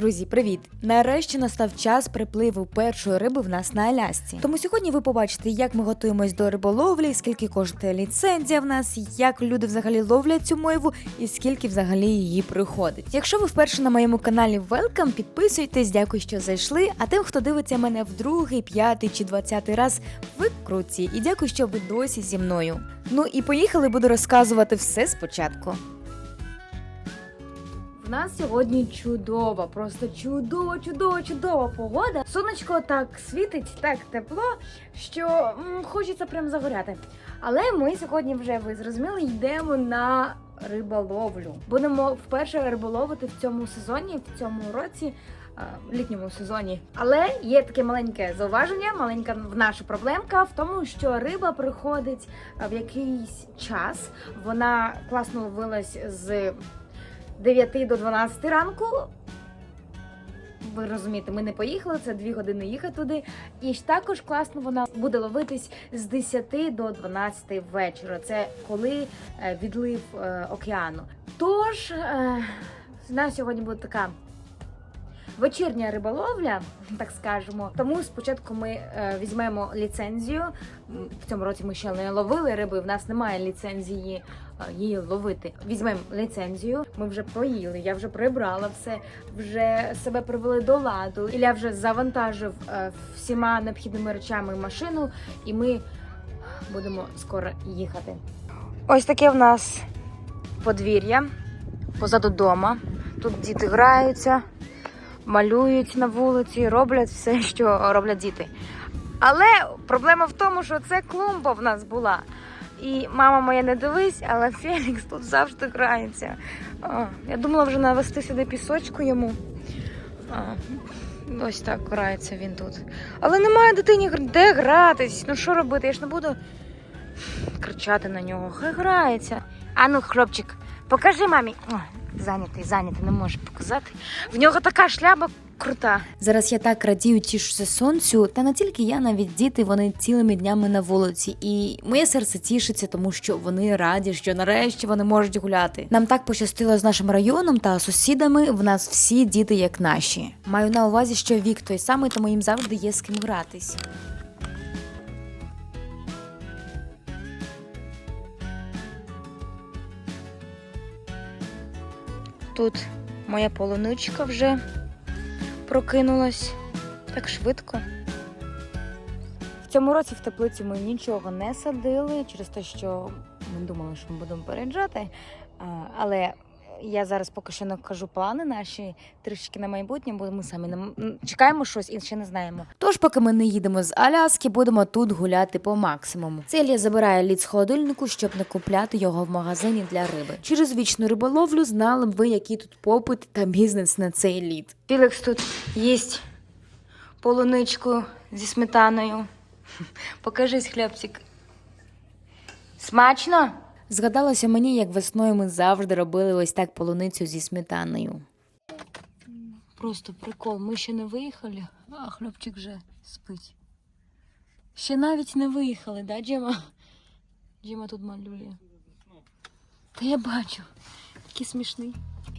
Друзі, привіт! Нарешті настав час припливу першої риби в нас на Алясці. Тому сьогодні ви побачите, як ми готуємось до риболовлі, скільки коштує ліцензія в нас, як люди взагалі ловлять цю мойву і скільки взагалі її приходить. Якщо ви вперше на моєму каналі Welcome, підписуйтесь, дякую, що зайшли. А тим, хто дивиться мене в другий, п'ятий чи двадцятий раз, ви круті і дякую, що ви досі зі мною. Ну і поїхали, буду розказувати все спочатку. Нас сьогодні чудова, просто чудова, чудова, чудова погода. Сонечко так світить, так тепло, що м, хочеться прям загоряти. Але ми сьогодні вже ви зрозуміли, йдемо на риболовлю. Будемо вперше риболовити в цьому сезоні, в цьому році. е, Літньому сезоні, але є таке маленьке зауваження, маленька в наша проблемка в тому, що риба приходить е, в якийсь час. Вона класно ловилась з 9 до 12 ранку. Ви розумієте, ми не поїхали, це 2 години їхати туди. І також класно вона буде ловитись з 10 до 12 вечора. Це коли е, відлив е, океану. Тож, е, у нас сьогодні буде така вечірня риболовля, так скажемо. Тому спочатку ми е, візьмемо ліцензію. В цьому році ми ще не ловили риби. В нас немає ліцензії е, її ловити. Візьмемо ліцензію. Ми вже поїли, я вже прибрала все, вже себе привели до ладу. Ілля вже завантажив е, всіма необхідними речами машину, і ми будемо скоро їхати. Ось таке в нас подвір'я позаду дома. Тут діти граються, малюють на вулиці, роблять все, що роблять діти. Але проблема в тому, що це клумба в нас була. І мама моя не дивись, але Фелікс тут завжди грається. Я думала вже навести сюди пісочку йому. Ось так грається він тут. Але немає дитині де гратись. Ну що робити? Я ж не буду кричати на нього. Хай грається. А ну, хлопчик, покажи мамі. О, зайнятий, зайнятий, не може показати. В нього така шляпа крута. Зараз я так радію, тішуся сонцю, та не тільки я, навіть діти, вони цілими днями на вулиці. І моє серце тішиться, тому що вони раді, що нарешті вони можуть гуляти. Нам так пощастило з нашим районом та сусідами. В нас всі діти як наші. Маю на увазі, що вік той самий, тому їм завжди є з ким гратись. Тут моя полуничка вже прокинулась так швидко. В цьому році в теплиці ми нічого не садили через те, що ми думали, що ми будемо переїжджати. Але я зараз поки що не кажу плани наші трішки на майбутнє, бо ми самі не чекаємо щось і ще не знаємо. Тож, поки ми не їдемо з Аляски, будемо тут гуляти по максимуму. Целія забирає лід з холодильнику, щоб не купляти його в магазині для риби. Через вічну риболовлю знали б ви, який тут попит та бізнес на цей лід. Філікс тут їсть полуничку зі сметаною. Покажись, хлопчик. Смачно? Згадалося мені, як весною ми завжди робили ось так полуницю зі сметаною. Просто прикол. Ми ще не виїхали, а хлопчик вже спить. Ще навіть не виїхали, да, Джема? Джема тут малює. Та я бачу. Такий смішний.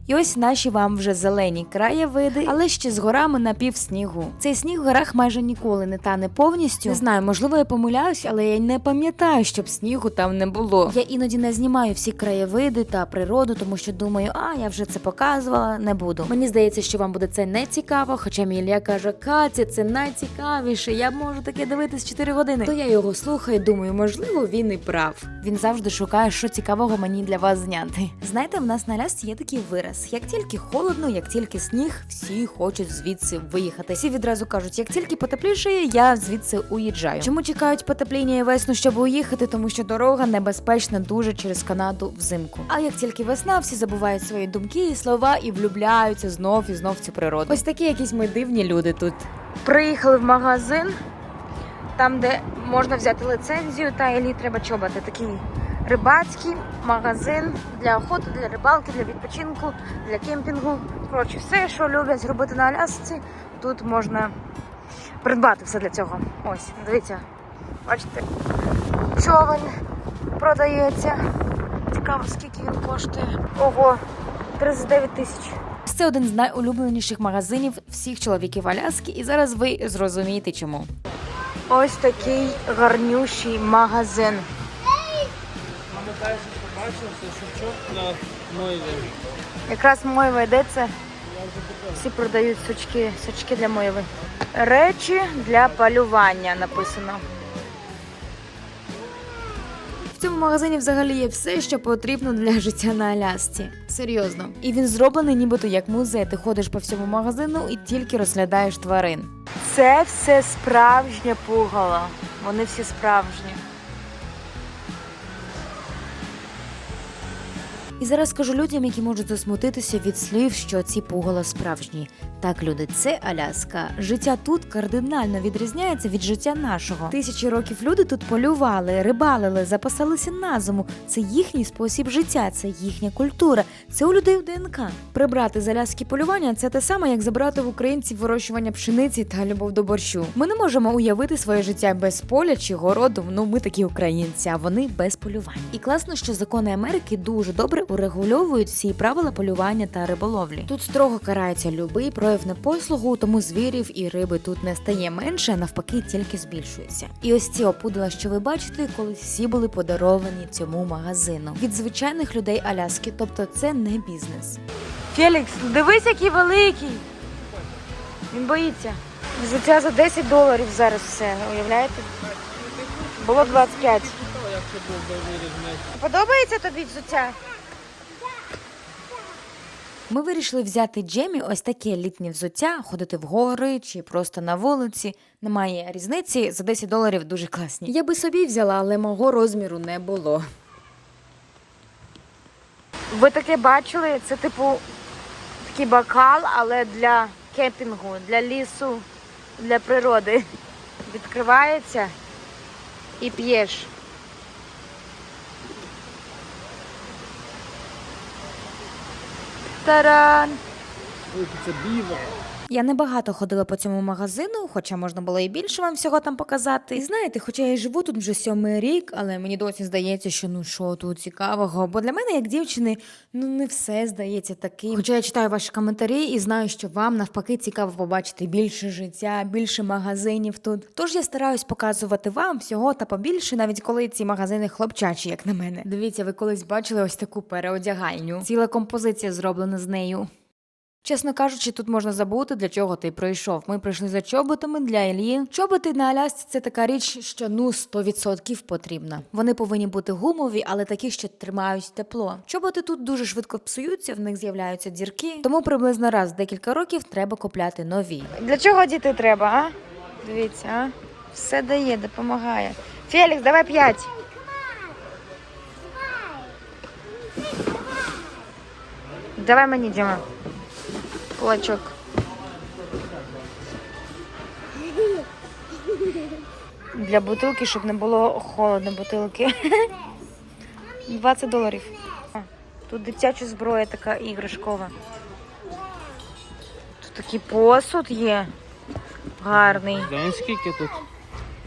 І ось наші вам вже зелені краєвиди, але ще з горами на пів снігу. Цей сніг в горах майже ніколи не тане повністю. Не знаю, можливо, я помиляюсь, але я не пам'ятаю, щоб снігу там не було. Я іноді не знімаю всі краєвиди та природу, тому що думаю, а я вже це показувала, не буду. Мені здається, що вам буде це не цікаво, хоча мій Ілля каже, Катя, це найцікавіше. Я можу таке дивитись 4 години. То я його слухаю, думаю, можливо, він і прав. Він завжди шукає, що цікавого мені для вас зняти. Знаєте, в нас на Алясці є такий вираз: як тільки холодно, як тільки сніг, всі хочуть звідси виїхати. Всі відразу кажуть, як тільки потеплішає, я звідси уїжджаю. Чому чекають потепління і весну, щоб уїхати? Тому що дорога небезпечна дуже через Канаду взимку. А як тільки весна, всі забувають свої думки і слова і влюбляються знов і знов цю природу. Ось такі якісь ми дивні люди тут. Приїхали в магазин, там, де можна взяти лицензію, та Елі треба чоботи. Такий рибацький магазин для охоти, для рибалки, для відпочинку, для кемпінгу. Коротше, все, що люблять зробити на Алясці, тут можна придбати все для цього. Ось, дивіться, бачите, човен продається. Цікаво, скільки він коштує. Ого, 39 тисяч. Це один з найулюбленіших магазинів всіх чоловіків Аляски, і зараз ви зрозумієте чому. Ось такий гарнющий магазин. Мама перше побачила, це сучок на мойві. Якраз мойва йдеться. Всі продають сучки, сучки для мойви. Речі для полювання написано. В цьому магазині взагалі є все, що потрібно для життя на Алясці. Серйозно. І він зроблений нібито як музей. Ти ходиш по всьому магазину і тільки розглядаєш тварин. Це все справжнє пугало. Вони всі справжні. І зараз скажу людям, які можуть засмутитися від слів, що ці пугала справжні. Так, люди, це Аляска. Життя тут кардинально відрізняється від життя нашого. Тисячі років люди тут полювали, рибалили, запасалися на зиму. Це їхній спосіб життя, це їхня культура, це у людей в ДНК. Прибрати з Аляски полювання це те саме, як забрати в українців вирощування пшениці та любов до борщу. Ми не можемо уявити своє життя без поля чи городу. Ну ми такі українці, а вони без полювання. І класно, що закони Америки дуже добре урегульовують всі правила полювання та риболовлі. Тут строго карається любий прояв непослугу, тому звірів і риби тут не стає менше, а навпаки, тільки збільшується. І ось ці опудала, що ви бачите, колись всі були подаровані цьому магазину від звичайних людей Аляски, тобто це не бізнес. Фелікс, дивись, який великий. Він боїться. Взуття за 10 доларів зараз все, уявляєте? Було 25. Як це був довгий розмір. Подобається тобі взуття? Ми вирішили взяти Джемі ось таке літнє взуття, ходити в гори чи просто на вулиці. Немає різниці, за 10 доларів дуже класні. Я би собі взяла, але мого розміру не було. Ви таке бачили? Це типу такий бокал, але для кемпінгу, для лісу, для природи. Відкривається і п'єш. तर Я небагато ходила по цьому магазину, хоча можна було і більше вам всього там показати. І знаєте, хоча я живу тут вже сьомий рік, але мені досі здається, що ну що тут цікавого. Бо для мене, як дівчини, ну не все здається таким. Хоча я читаю ваші коментарі і знаю, що вам навпаки цікаво побачити більше життя, більше магазинів тут. Тож я стараюсь показувати вам всього та побільше, навіть коли ці магазини хлопчачі, як на мене. Дивіться, ви колись бачили ось таку переодягальню. Ціла композиція зроблена з нею. Чесно кажучи, тут можна забути, для чого ти прийшов. Ми прийшли за чоботами для Ільї. Чоботи на Алясці це така річ, що ну 100% потрібна. Вони повинні бути гумові, але такі, що тримають тепло. Чоботи тут дуже швидко псуються, в них з'являються дірки, тому приблизно раз в декілька років треба купляти нові. Для чого діти треба, а? Дивіться, а? Все дає, допомагає. Фелікс, давай п'ять. Давай мені, Діма. Кулачок. Для бутилки, щоб не було холодно бутилки. 20 доларів. Тут дитяча зброя така іграшкова. Тут такий посуд є. Гарний. Знаєш, скільки тут?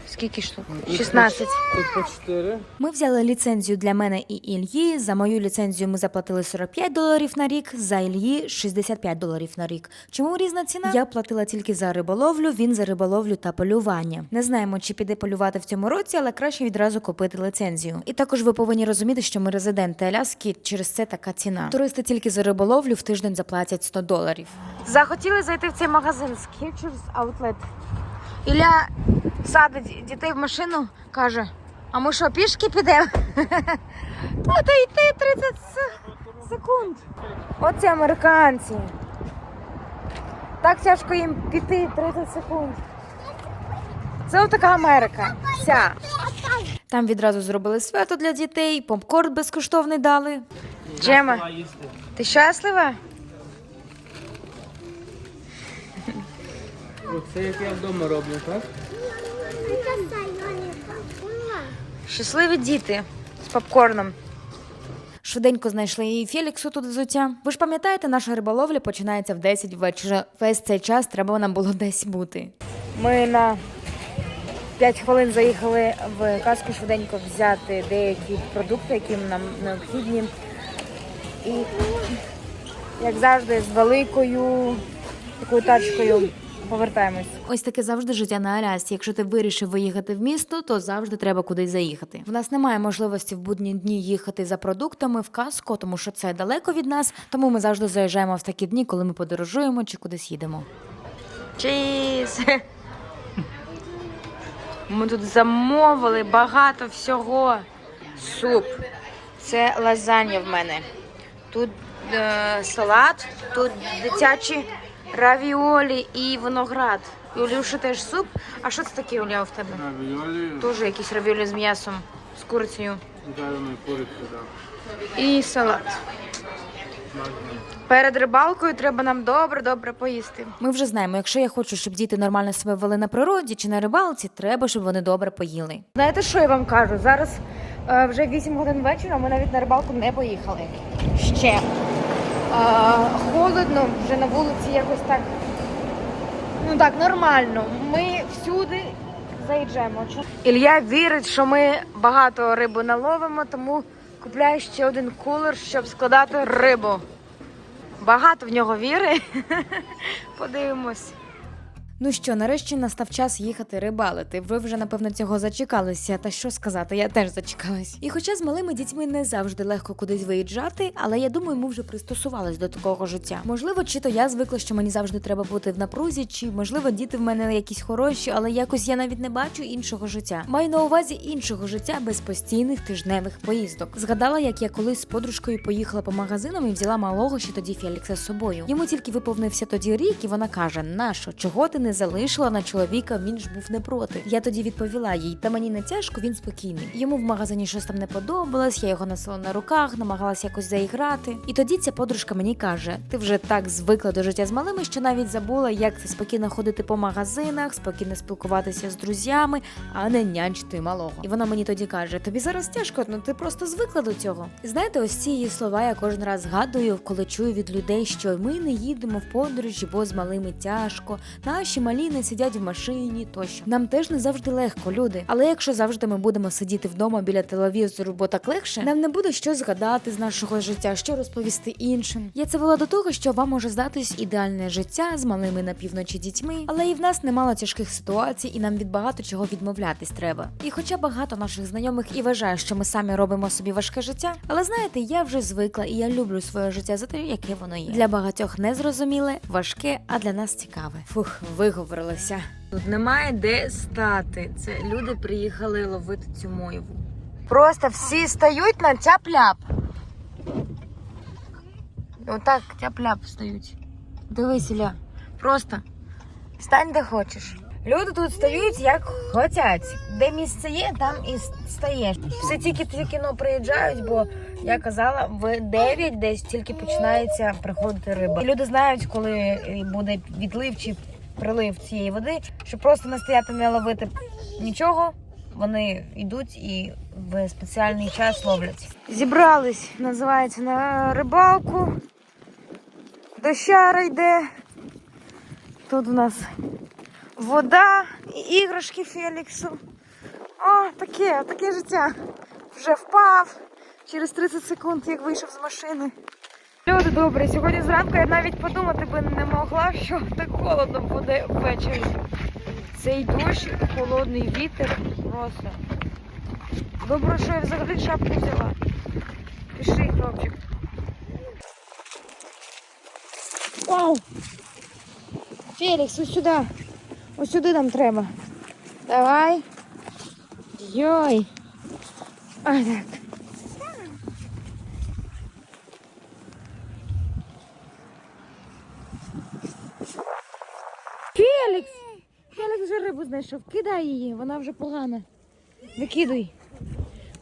Скільки штук? Тут 16. Тут по 4. Ми взяли ліцензію для мене і Ільї. За мою ліцензію ми заплатили 45 доларів на рік, за Ільї 65 доларів на рік. Чому різна ціна? Я платила тільки за риболовлю, він за риболовлю та полювання. Не знаємо, чи піде полювати в цьому році, але краще відразу купити ліцензію. І також ви повинні розуміти, що ми резиденти Аляски, через це така ціна. Туристи тільки за риболовлю в тиждень заплатять 100 доларів. Захотіли зайти в цей магазин Skechers Outlet. Ілля садить дітей в машину, каже: а ми що, пішки підемо? Та то йти 30 секунд. Оце американці. Так тяжко їм піти 30 секунд. Це отака Америка. Вся. Там відразу зробили свято для дітей, попкорн безкоштовний дали. Джема, ти щаслива? Оце як я вдома роблю, так? Щасливі діти з попкорном. Швиденько знайшли і Феліксу тут взуття. Ви ж пам'ятаєте, наша риболовля починається в 10 вечора. Весь цей час треба нам було десь бути. Ми на 5 хвилин заїхали в казку швиденько взяти деякі продукти, які нам необхідні. І як завжди, з великою такою тачкою повертаємось. Ось таке завжди життя на Алясці. Якщо ти вирішив виїхати в місто, то завжди треба кудись заїхати. В нас немає можливості в будні дні їхати за продуктами в каско, тому що це далеко від нас. Тому ми завжди заїжджаємо в такі дні, коли ми подорожуємо чи кудись їдемо. Чіз! Ми тут замовили багато всього. Суп. Це лазанья в мене. Тут е, салат, тут дитячі равіолі і виноград. І у Люші теж суп. А що це таке, Уля, в тебе? Равіолі, Теж якісь равіолі з м'ясом, з курицею. жареної куриці, так. І салат. Перед рибалкою треба нам добре-добре поїсти. Ми вже знаємо, якщо я хочу, щоб діти нормально себе вели на природі чи на рибалці, треба, щоб вони добре поїли. Знаєте, що я вам кажу? Зараз е, вже 8 годин вечора, ми навіть на рибалку не поїхали. Ще. Холодно, вже на вулиці якось так. Ну так, нормально. Ми всюди заїжджаємо. Ілья вірить, що ми багато риби наловимо, тому купляє ще один кулер, щоб складати рибу. Багато в нього віри. Подивимось. Ну що, нарешті настав час їхати рибалити. Ви вже напевно цього зачекалися. Та що сказати, я теж зачекалась. І хоча з малими дітьми не завжди легко кудись виїжджати, але я думаю, ми вже пристосувались до такого життя. Можливо, чи то я звикла, що мені завжди треба бути в напрузі, чи можливо діти в мене якісь хороші, але якось я навіть не бачу іншого життя. Маю на увазі іншого життя без постійних тижневих поїздок. Згадала, як я колись з подружкою поїхала по магазинам і взяла малого ще тоді Фелікса з собою. Йому тільки виповнився тоді рік, і вона каже: Нащо, чого ти не залишила на чоловіка? Він ж був не проти. Я тоді відповіла їй, та мені не тяжко, він спокійний. Йому в магазині щось там не подобалось, я його носила на руках, намагалася якось заіграти. І тоді ця подружка мені каже: ти вже так звикла до життя з малими, що навіть забула, як це спокійно ходити по магазинах, спокійно спілкуватися з друзями, а не нянчити малого. І вона мені тоді каже: тобі зараз тяжко, ну ти просто звикла до цього. Знаєте, ось ці її слова я кожен раз згадую, коли чую від людей, що ми не їдемо в подорожі, бо з малими тяжко. Наші малі не сидять в машині тощо. Нам теж не завжди легко, люди. Але якщо завжди ми будемо сидіти вдома біля телевізору, бо так легше, нам не буде що згадати з нашого життя, що розповісти іншим. Я це вела до того, що вам може здатись ідеальне життя з малими на півночі дітьми, але і в нас немало тяжких ситуацій, і нам від багато чого відмовлятись треба. І хоча багато наших знайомих і вважає, що ми самі робимо собі важке життя, але знаєте, я вже звикла і я люблю своє життя за те, яке воно є. Для багатьох незрозуміле, важке, а для нас цікаве. Фух, виговорилася. Тут немає де стати. Це люди приїхали ловити цю мойву. Просто всі стають на тяп-ляп. Отак тяп-ляп стають. Дивись, Ілля. Просто стань де хочеш. Люди тут стають як хочуть. Де місце є, там і стаєш. Всі тільки тільки ну, приїжджають, бо я казала, в 9 десь тільки починається приходити риба. І люди знають, коли е, буде відлив чи прилив цієї води, щоб просто не стояти, не ловити нічого. Вони йдуть і в спеціальний час ловлять. Зібрались, називається на рибалку. Дощара йде. Тут у нас вода і іграшки Феліксу. О, таке, таке життя. Вже впав через 30 секунд, як вийшов з машини. Люди добрі, сьогодні зранку я навіть подумати би не могла, що так холодно буде ввечері. Цей дощ, холодний вітер просто. Добре, що я взагалі шапку взяла. Пиши, хлопчик. Вау! Фелікс, ось сюди. Ось сюди нам треба. Давай. Йой. А, так. Фелікс! Фелікс вже рибу знайшов. Кидай її, вона вже погана. Викидуй.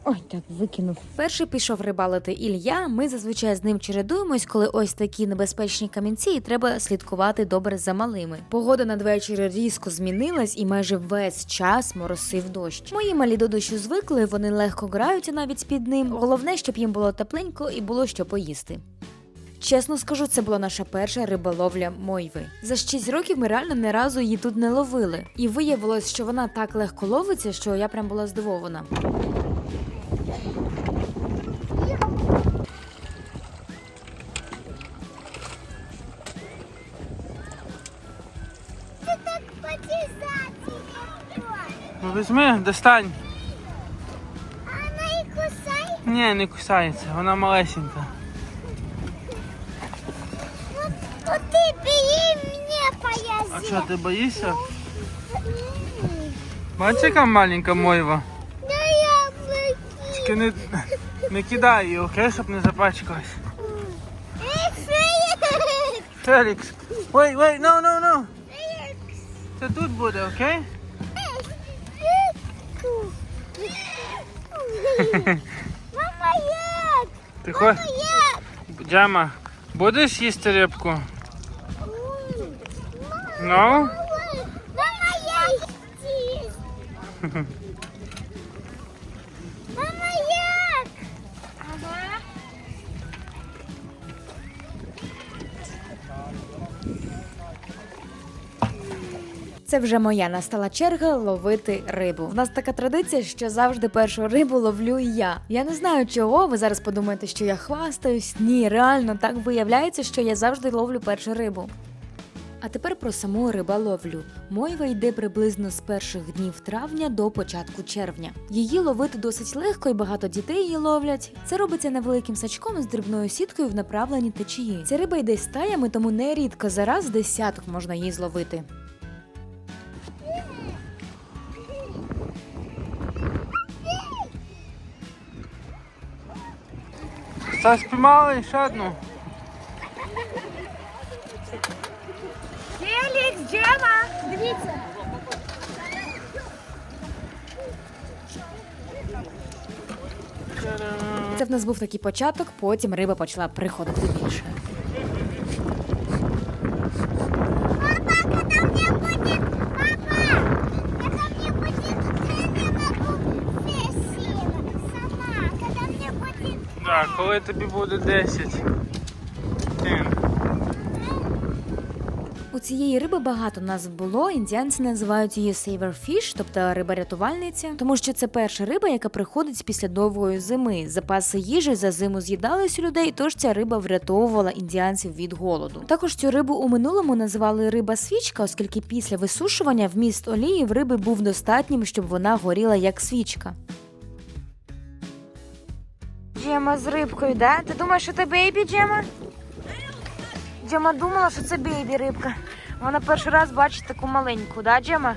Ой, так, викинув. Перший пішов рибалити Ілля. Ми зазвичай з ним чередуємось, коли ось такі небезпечні камінці, і треба слідкувати добре за малими. Погода надвечір різко змінилась, і майже весь час моросив дощ. Мої малі до дощу звикли, вони легко граються навіть під ним. Головне, щоб їм було тепленько і було що поїсти. Чесно скажу, це була наша перша риболовля мойви. За 6 років ми реально не разу її тут не ловили. І виявилось, що вона так легко ловиться, що я прям була здивована. Ну Візьми, достань. А вона і кусається? Ні, не кусається, вона малесенька. А ти боїшся? Бачиш, яка маленька мойва? На яблуки. Тільки не, не кидай її, окей, щоб не запачкалась. Фелікс. Wait, wait, no, no, no. Це тут буде, окей? Мама, як? Ти. Як? Джема, будеш їсти рибку? Ну? Мама, як? Тіс. Мама, як? Ага. Це вже моя настала черга ловити рибу. У нас така традиція, що завжди першу рибу ловлю я. Я не знаю чого. Ви зараз подумаєте, що я хвастаюсь. Ні, реально так виявляється, що я завжди ловлю першу рибу. А тепер про саму риболовлю. Мойва йде приблизно з перших днів травня до початку червня. Її ловити досить легко і багато дітей її ловлять. Це робиться невеликим сачком з дрібною сіткою в направленні течії. Ця риба йде стаями, тому нерідко за раз десяток можна її зловити. Та спіймали ще одну. Джема, дивіться. Це в нас був такий початок, потім риба почала приходити більше. Так, коли тобі буде 10. Тин. У цієї риби багато назв було. Індіанці називають її saver-fish, тобто риба-рятувальниця, тому що це перша риба, яка приходить після довгої зими. Запаси їжі за зиму з'їдались у людей, тож ця риба врятовувала індіанців від голоду. Також цю рибу у минулому називали риба свічка, оскільки після висушування вміст олії в риби був достатнім, щоб вона горіла як свічка. Джема з рибкою, да? Ти думаєш, що це бейбі, Джема? Джема думала, що це бейбі рибка. Вона перший раз бачить таку маленьку, да, Джема?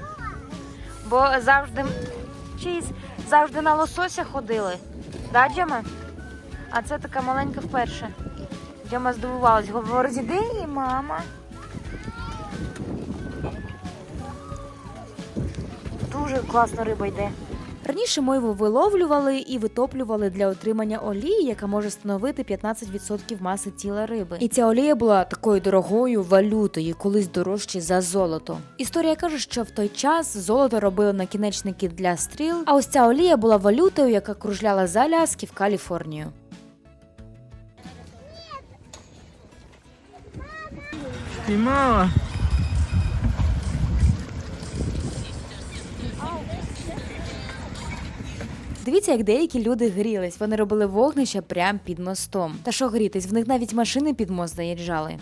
Бо завжди чиїсь, завжди на лосося ходили. Да, Джема? А це така маленька вперше. Джема здивувалась, говорить, де її мама? Дуже класна риба йде. Раніше мойву виловлювали і витоплювали для отримання олії, яка може становити 15% маси тіла риби. І ця олія була такою дорогою валютою, колись дорожче за золото. Історія каже, що в той час золото робили накінечники для стріл, а ось ця олія була валютою, яка кружляла з Аляски в Каліфорнію. Спіймала. Дивіться, як деякі люди грілись. Вони робили вогнище прямо під мостом. Та що грітись, в них навіть машини під мост заїжджали.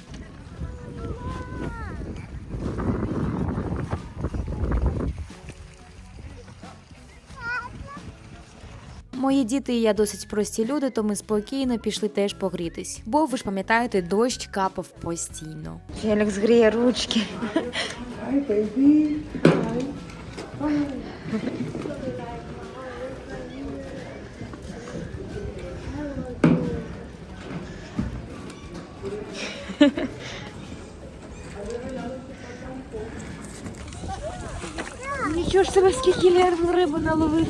Мої діти і я досить прості люди, то ми спокійно пішли теж погрітись. Бо ви ж пам'ятаєте, дощ капав постійно. Фелікс гріє ручки. Нічого ж себе скільки лер- риби наловив,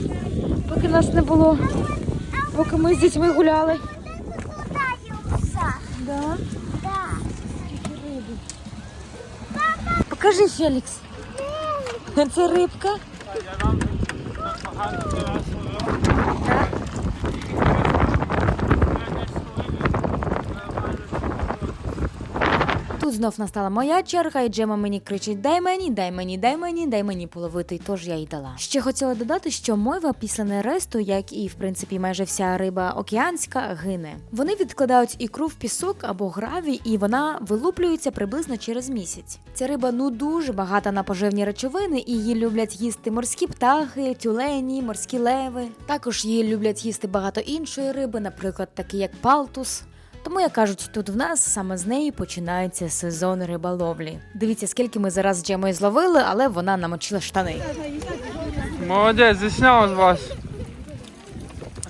поки нас не було, поки ми з дітьми гуляли. Кудаюся. Да? Да. Покажи, Фелікс. Це рибка. Тут знов настала моя черга, і Джема мені кричить: дай мені, дай мені, дай мені, дай мені половити. Тож я й дала. Ще хотіла додати, що мойва після нересту, як і в принципі майже вся риба океанська, гине. Вони відкладають ікру в пісок або гравій, і вона вилуплюється приблизно через місяць. Ця риба ну дуже багата на поживні речовини, і її люблять їсти морські птахи, тюлені, морські леви. Також її люблять їсти багато іншої риби, наприклад, такі як палтус. Тому, як кажуть, тут в нас саме з неї починається сезон риболовлі. Дивіться, скільки ми зараз джемо Джемою зловили, але вона намочила штани. Молодець, засняв з вас.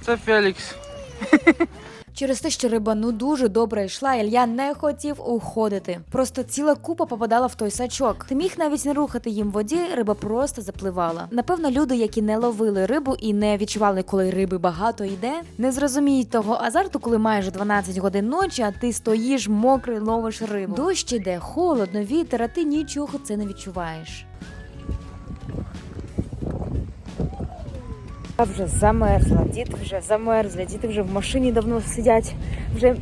Це Фелікс. Через те, що риба ну дуже добре йшла, Ілья не хотів уходити. Просто ціла купа попадала в той сачок. Ти міг навіть не рухати їм воді, риба просто запливала. Напевно, люди, які не ловили рибу і не відчували, коли риби багато йде, не зрозуміють того азарту, коли майже 12 годин ночі, а ти стоїш мокрий, ловиш рибу. Дощ іде, холодно, вітер, а ти нічого це не відчуваєш. Я вже замерзла, діти вже замерзли, діти вже в машині давно сидять, вже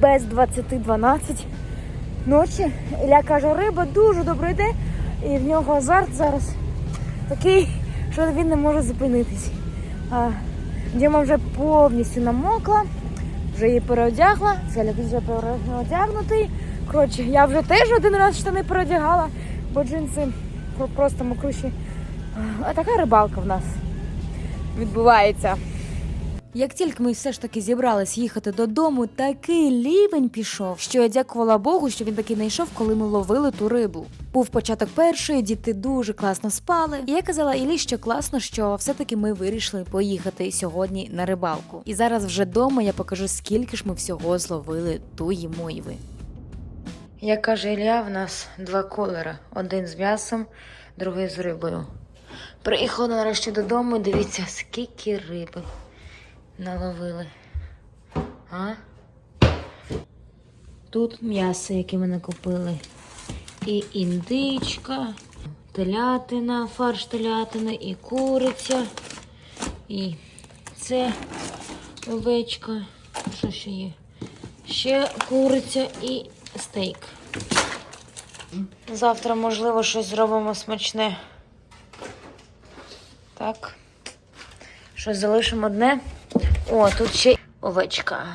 без 20-12 ночі. Ілля каже, риба дуже добре йде, і в нього азарт зараз такий, що він не може зупинитись. Діма вже повністю намокла, вже її переодягла, Селя вже переодягнутий. Коротше, я вже теж один раз штани переодягала, бо джинси просто мокруші. А така рибалка в нас відбувається. Як тільки ми все ж таки зібрались їхати додому, такий лівень пішов, що я дякувала Богу, що він таки не йшов, коли ми ловили ту рибу. Був початок першої, діти дуже класно спали. І я казала Ілі, що класно, що все-таки ми вирішили поїхати сьогодні на рибалку. І зараз вже вдома я покажу, скільки ж ми всього зловили туї мойви. Як каже Ілля, в нас два колера: один з м'ясом, другий з рибою. Приїхала нарешті додому, дивіться, скільки риби наловили. А? Тут м'ясо, яке ми накупили. І індичка, телятина, фарш телятини, і куриця, і це овечка. Що ще є? Ще куриця і стейк. Завтра, можливо, щось зробимо смачне. Так. Щось залишимо одне. О, тут ще овечка.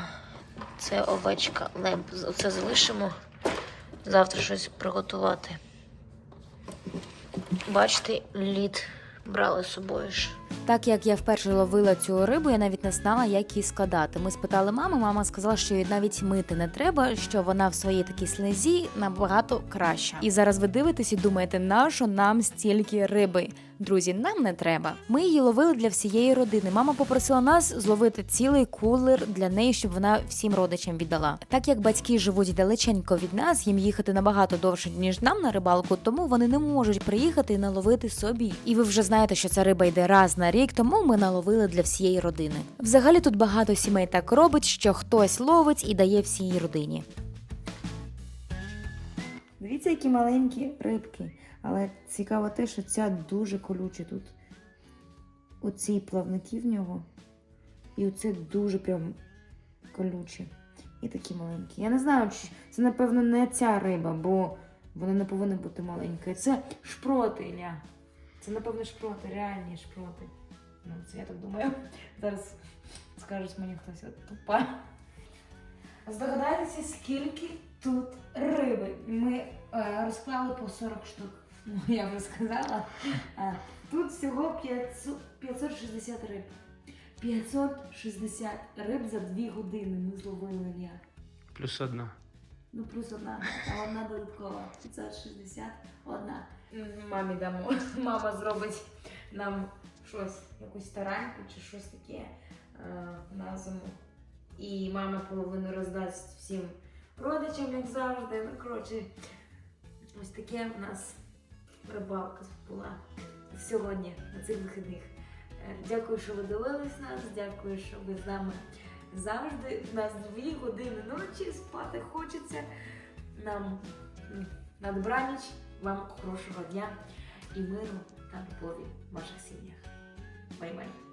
Це овечка. Леб. Оце залишимо. Завтра щось приготувати. Бачите, лід брали з собою ж. Так як я вперше ловила цю рибу, я навіть не знала, як її складати. Ми спитали маму, мама сказала, що її навіть мити не треба, що вона в своїй такій слезі набагато краща. І зараз ви дивитесь і думаєте, нащо нам стільки риби? Друзі, нам не треба. Ми її ловили для всієї родини. Мама попросила нас зловити цілий кулер для неї, щоб вона всім родичам віддала. Так як батьки живуть далеченько від нас, їм їхати набагато довше ніж нам на рибалку, тому вони не можуть приїхати і наловити собі. І ви вже знаєте, що ця риба йде раз на рік, тому ми наловили для всієї родини. Взагалі тут багато сімей так робить, що хтось ловить і дає всій родині. Дивіться, які маленькі рибки. Але цікаво те, що ця дуже колюча тут. Оці плавники в нього. І оце дуже прям колюче. І такі маленькі. Я не знаю, чи це, напевно, не ця риба, бо вона не повинна бути маленька. Це шпроти, Ілля. Це, напевно, шпроти, реальні шпроти. Ну, це я так думаю. Зараз скажуть мені хтось тупа. Здогадайтеся, скільки тут риби. Ми е, розклали по 40 штук. Ну, я би сказала. Тут всього 500, 560 риб. 560 риб за 2 години ми зловили Ілля. Плюс одна. Ну, плюс одна, а одна додаткова. 561. Мамі дамо. Мама зробить нам щось, якусь тараньку чи щось таке на зиму. І мама половину роздасть всім родичам, як завжди. Ну, коротше, ось таке в нас рибалка була сьогодні, на цих вихідних. Е, Дякую, що ви дивились нас, дякую, що ви з нами завжди. У нас дві години ночі спати хочеться. Нам на добраніч, вам хорошого дня і миру та любові в ваших сім'ях. Бай-бай!